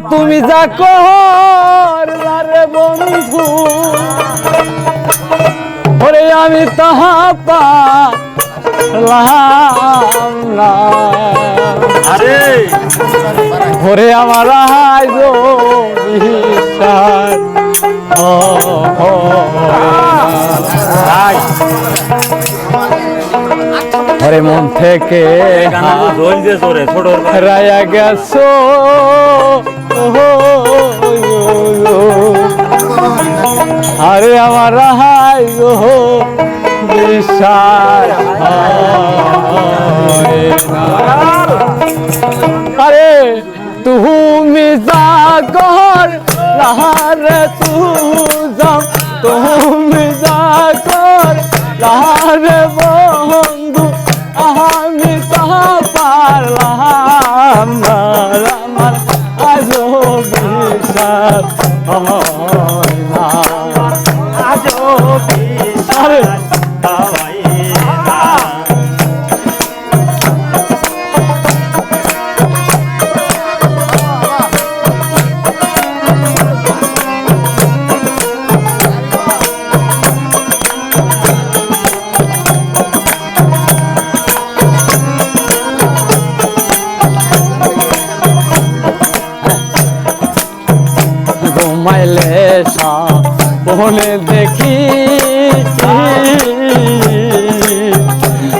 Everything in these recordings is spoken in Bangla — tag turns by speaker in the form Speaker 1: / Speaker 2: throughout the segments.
Speaker 1: তুমি যা করে বন্ধু। ওরে আমি তাহা পালাম না।
Speaker 2: আরে।
Speaker 1: ওরে আমার বিশ্বাস ওরে মন থেকে
Speaker 2: ছোট
Speaker 1: রায়া গেছো। আমার হাই গো। আরে তুমি যা কর লাহারে তুমি যা কর বন্ধু আমি আজও আরে বনে দেখি।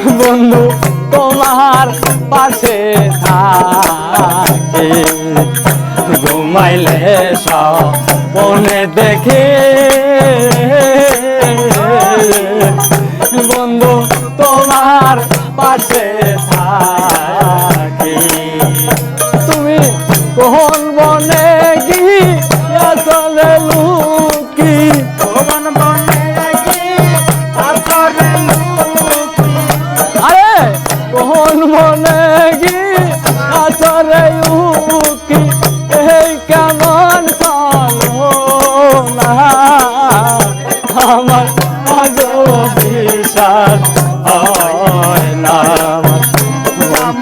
Speaker 1: বন্ধু, তোমার পাশে থাকে। ঘুমাইলে বনে দেখি। বন্ধু, তোমার পাশে থাকে। তুমি কোন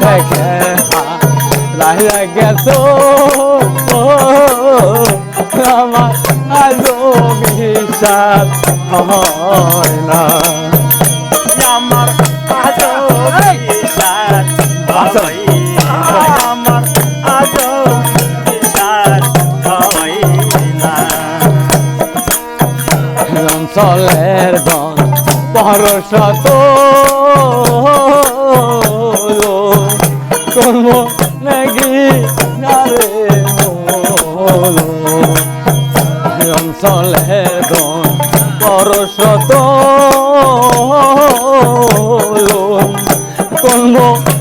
Speaker 1: মন থেকে রাহিয়া গেছো আমার আজ বিশ্বাস হয় না
Speaker 2: আমার আজও বিশ্বাস হয় আমার হয়
Speaker 1: পরশ নাকি নারে অঞ্চলের দন পরশত তো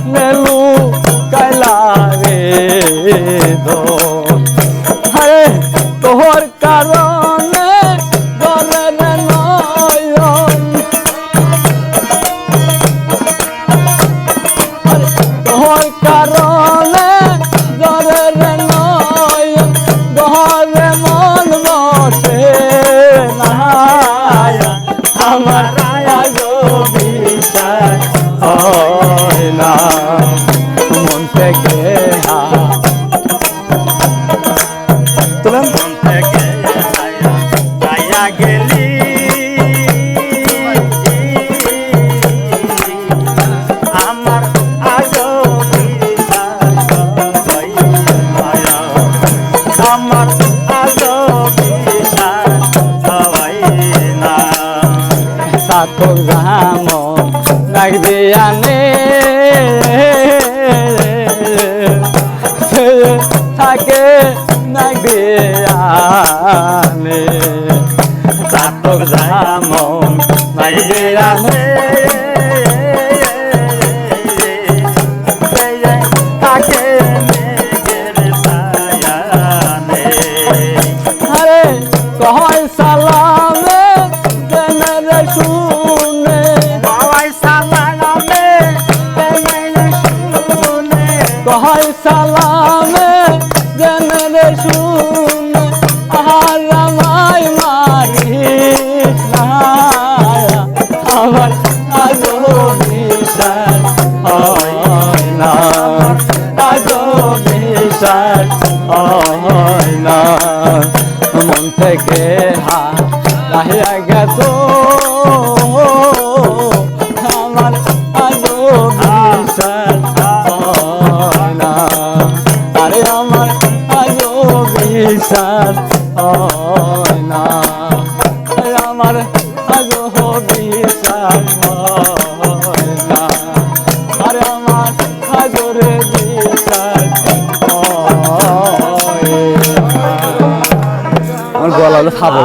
Speaker 1: হয় না মন থেকে হা তুলেন
Speaker 2: মন থেকে গেলি। আমার আজও
Speaker 1: লাগবে আনে। থাকে লাগবে আনে। সাথো জাম লাগবে আনে। কহায় সালামে জেনে শুন আর আমায় মারি আমার আজো বিশাল হয় না। আজো বিশাল হয় না। মন থেকে হা রাহিয়া আরে আমার আজও বিশ্বাস হয় না। আমার আজও বিশ্বাস হয় না। আরে গলা হলো খাবার